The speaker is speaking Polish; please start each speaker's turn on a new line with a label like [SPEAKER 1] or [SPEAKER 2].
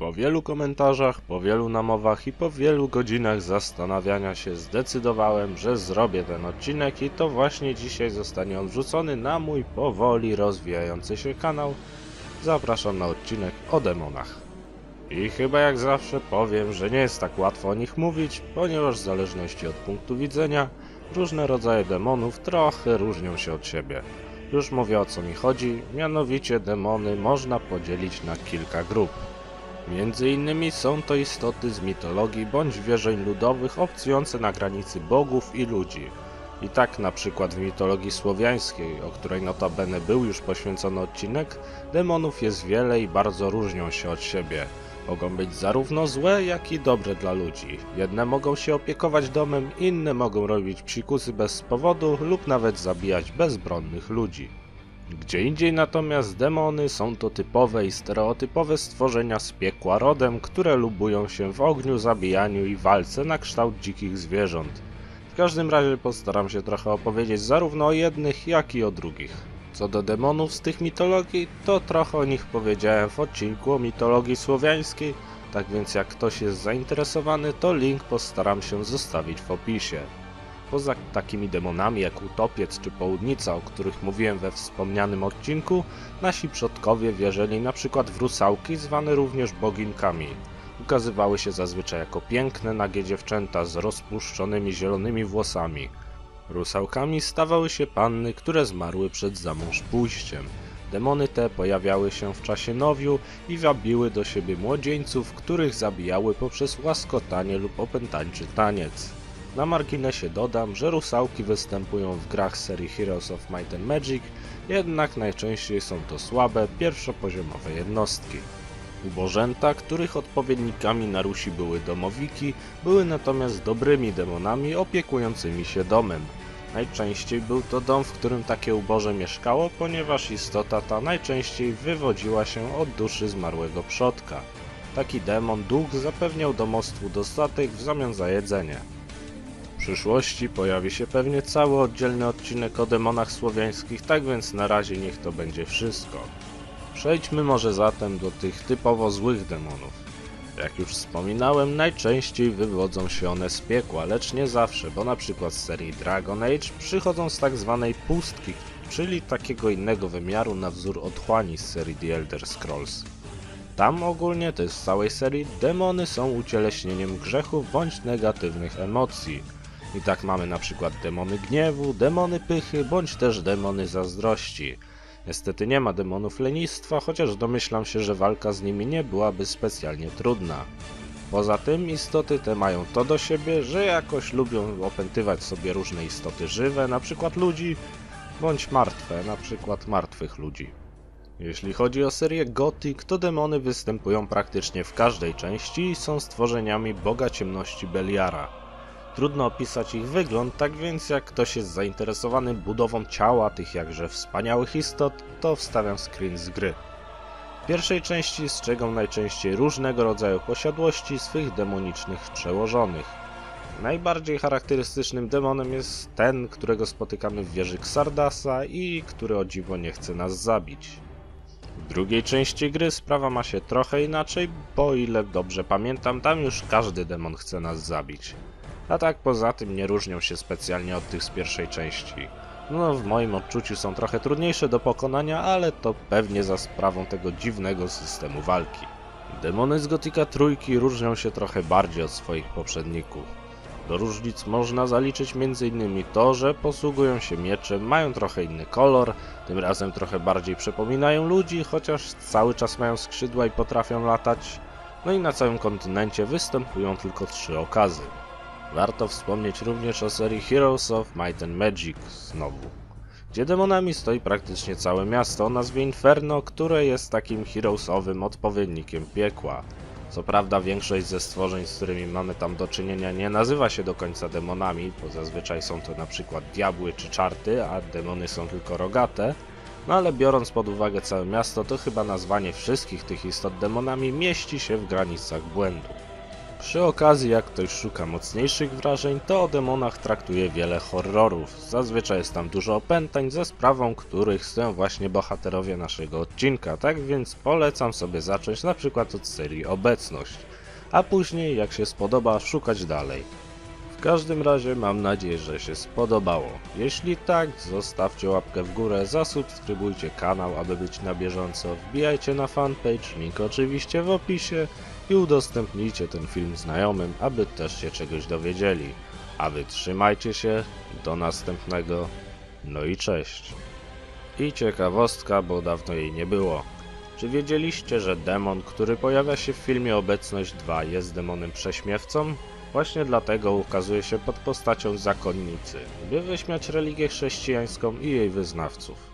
[SPEAKER 1] Po wielu komentarzach, po wielu namowach i po wielu godzinach zastanawiania się zdecydowałem, że zrobię ten odcinek i to właśnie dzisiaj zostanie on wrzucony na mój powoli rozwijający się kanał. Zapraszam na odcinek o demonach. I chyba jak zawsze powiem, że nie jest tak łatwo o nich mówić, ponieważ w zależności od punktu widzenia różne rodzaje demonów trochę różnią się od siebie. Już mówię o co mi chodzi, mianowicie demony można podzielić na kilka grup. Między innymi są to istoty z mitologii bądź wierzeń ludowych obcujące na granicy bogów i ludzi. I tak na przykład w mitologii słowiańskiej, o której notabene był już poświęcony odcinek, demonów jest wiele i bardzo różnią się od siebie. Mogą być zarówno złe, jak i dobre dla ludzi. Jedne mogą się opiekować domem, inne mogą robić psikusy bez powodu lub nawet zabijać bezbronnych ludzi. Gdzie indziej natomiast demony są to typowe i stereotypowe stworzenia z piekła rodem, które lubują się w ogniu, zabijaniu i walce na kształt dzikich zwierząt. W każdym razie postaram się trochę opowiedzieć zarówno o jednych, jak i o drugich. Co do demonów z tych mitologii, to trochę o nich powiedziałem w odcinku o mitologii słowiańskiej, tak więc jak ktoś jest zainteresowany, to link postaram się zostawić w opisie. Poza takimi demonami jak Utopiec czy Południca, o których mówiłem we wspomnianym odcinku, nasi przodkowie wierzyli przykład w rusałki, zwane również boginkami. Ukazywały się zazwyczaj jako piękne, nagie dziewczęta z rozpuszczonymi zielonymi włosami. Rusałkami stawały się panny, które zmarły przed zamąż pójściem. Demony te pojawiały się w czasie nowiu i wabiły do siebie młodzieńców, których zabijały poprzez łaskotanie lub opętańczy taniec. Na marginesie dodam, że rusałki występują w grach serii Heroes of Might and Magic, jednak najczęściej są to słabe, pierwszopoziomowe jednostki. Ubożęta, których odpowiednikami na Rusi były domowiki, były natomiast dobrymi demonami opiekującymi się domem. Najczęściej był to dom, w którym takie uboże mieszkało, ponieważ istota ta najczęściej wywodziła się od duszy zmarłego przodka. Taki demon duch zapewniał domostwu dostatek w zamian za jedzenie. Przyszłości pojawi się pewnie cały oddzielny odcinek o demonach słowiańskich, tak więc na razie niech to będzie wszystko. Przejdźmy może zatem do tych typowo złych demonów. Jak już wspominałem, najczęściej wywodzą się one z piekła, lecz nie zawsze, bo na przykład z serii Dragon Age przychodzą z tak zwanej pustki, czyli takiego innego wymiaru na wzór otchłani z serii The Elder Scrolls. Tam ogólnie, to jest z całej serii, demony są ucieleśnieniem grzechów bądź negatywnych emocji. I tak mamy na przykład demony gniewu, demony pychy, bądź też demony zazdrości. Niestety nie ma demonów lenistwa, chociaż domyślam się, że walka z nimi nie byłaby specjalnie trudna. Poza tym istoty te mają to do siebie, że jakoś lubią opętywać sobie różne istoty żywe, na przykład ludzi, bądź martwe, na przykład martwych ludzi. Jeśli chodzi o serię Gothic, to demony występują praktycznie w każdej części i są stworzeniami Boga Ciemności Beliara. Trudno opisać ich wygląd, tak więc jak ktoś jest zainteresowany budową ciała tych jakże wspaniałych istot, to wstawiam screen z gry. W pierwszej części strzegą najczęściej różnego rodzaju posiadłości swych demonicznych przełożonych. Najbardziej charakterystycznym demonem jest ten, którego spotykamy w wieży Xardasa i który o dziwo nie chce nas zabić. W drugiej części gry sprawa ma się trochę inaczej, bo ile dobrze pamiętam, tam już każdy demon chce nas zabić. A tak poza tym nie różnią się specjalnie od tych z pierwszej części. No, w moim odczuciu są trochę trudniejsze do pokonania, ale to pewnie za sprawą tego dziwnego systemu walki. Demony z Gotika trójki różnią się trochę bardziej od swoich poprzedników. Do różnic można zaliczyć m.in. to, że posługują się mieczem, mają trochę inny kolor, tym razem trochę bardziej przypominają ludzi, chociaż cały czas mają skrzydła i potrafią latać. No i na całym kontynencie występują tylko trzy okazy. Warto wspomnieć również o serii Heroes of Might and Magic znowu, gdzie demonami stoi praktycznie całe miasto o nazwie Inferno, które jest takim heroesowym odpowiednikiem piekła. Co prawda większość ze stworzeń, z którymi mamy tam do czynienia nie nazywa się do końca demonami, bo zazwyczaj są to na przykład diabły czy czarty, a demony są tylko rogate, no ale biorąc pod uwagę całe miasto, to chyba nazwanie wszystkich tych istot demonami mieści się w granicach błędu. Przy okazji, jak ktoś szuka mocniejszych wrażeń, to o demonach traktuje wiele horrorów. Zazwyczaj jest tam dużo opętań, za sprawą których stoją właśnie bohaterowie naszego odcinka, tak więc polecam sobie zacząć na przykład od serii Obecność, a później, jak się spodoba, szukać dalej. W każdym razie mam nadzieję, że się spodobało. Jeśli tak, zostawcie łapkę w górę, zasubskrybujcie kanał, aby być na bieżąco, wbijajcie na fanpage, link oczywiście w opisie i udostępnijcie ten film znajomym, aby też się czegoś dowiedzieli. A wy trzymajcie się, do następnego, no i cześć. I ciekawostka, bo dawno jej nie było. Czy wiedzieliście, że demon, który pojawia się w filmie Obecność 2 jest demonem prześmiewcą? Właśnie dlatego ukazuje się pod postacią zakonnicy, by wyśmiać religię chrześcijańską i jej wyznawców.